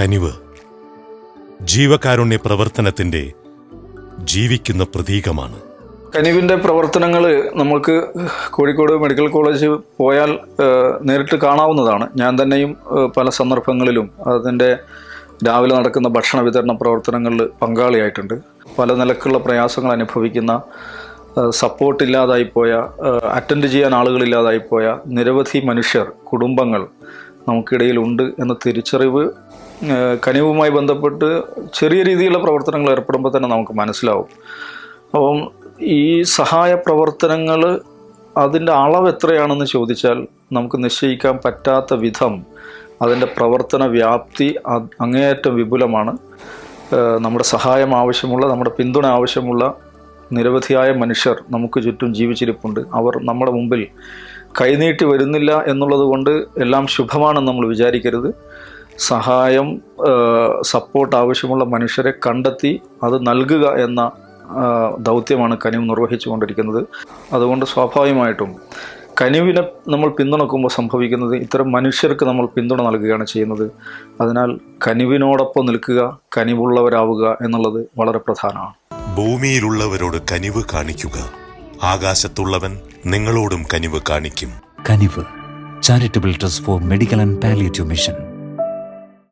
കനിവ്. ജീവകാരുണ്യ പ്രവർത്തനത്തിന്റെ ജീവിക്കുന്ന പ്രതീകമാണ്. കനിവിന്റെ പ്രവർത്തനങ്ങൾ നമുക്ക് കോഴിക്കോട് മെഡിക്കൽ കോളേജ് പോയാൽ നേരിട്ട് കാണാവുന്നതാണ്. ഞാൻ തന്നെയും പല സന്ദർഭങ്ങളിലും അതിന്റെ രാവിലെ നടക്കുന്ന ഭക്ഷണ വിതരണ പ്രവർത്തനങ്ങളിൽ പങ്കാളിയായിട്ടുണ്ട്. പല നിലക്കുള്ള പ്രയാസങ്ങൾ അനുഭവിക്കുന്ന സപ്പോർട്ടില്ലാതായിപ്പോയ അറ്റൻഡ് ചെയ്യാൻ ആളുകളില്ലാതായിപ്പോയ നിരവധി മനുഷ്യർ കുടുംബങ്ങൾ നമുക്കിടയിലുണ്ട് എന്ന തിരിച്ചറിവ് കനിവുമായി ബന്ധപ്പെട്ട് ചെറിയ രീതിയിലുള്ള പ്രവർത്തനങ്ങൾ ഏർപ്പെടുമ്പോൾ തന്നെ നമുക്ക് മനസ്സിലാവും. അപ്പം ഈ സഹായ പ്രവർത്തനങ്ങൾ അതിന്റെ അളവ് എത്രയാണെന്ന് ചോദിച്ചാൽ നമുക്ക് നിശ്ചയിക്കാൻ പറ്റാത്ത വിധം അതിന്റെ പ്രവർത്തന വ്യാപ്തി അങ്ങേയറ്റം വിപുലമാണ്. നമ്മുടെ സഹായം ആവശ്യമുള്ള നമ്മുടെ പിന്തുണ ആവശ്യമുള്ള നിരവധിയായ മനുഷ്യർ നമുക്ക് ചുറ്റും ജീവിച്ചിരിപ്പുണ്ട്. അവർ നമ്മുടെ മുമ്പിൽ കൈനീട്ടി വരുന്നില്ല എന്നുള്ളത് കൊണ്ട് എല്ലാം ശുഭമാണെന്ന് നമ്മൾ വിചാരിക്കരുത്. സഹായം സപ്പോർട്ട് ആവശ്യമുള്ള മനുഷ്യരെ കണ്ടെത്തി അത് നൽകുക എന്ന ദൗത്യമാണ് കനിവ് നിർവഹിച്ചുകൊണ്ടിരിക്കുന്നത്. അതുകൊണ്ട് സ്വാഭാവികമായിട്ടും കനിവിനെ നമ്മൾ പിന്തുണക്കുമ്പോൾ സംഭവിക്കുന്നത് ഇത്തരം മനുഷ്യർക്ക് നമ്മൾ പിന്തുണ നൽകുകയാണ് ചെയ്യുന്നത്. അതിനാൽ കനിവിനോടൊപ്പം നിൽക്കുക കനിവുള്ളവരാവുക എന്നുള്ളത് വളരെ പ്രധാനമാണ്. ഭൂമിയിലുള്ളവരോട് കനിവ് കാണിക്കുക. ആകാശത്തുള്ളവൻ നിങ്ങളോടും കനിവ് കാണിക്കും. Kanivu. Charitable trust for medical and palliative mission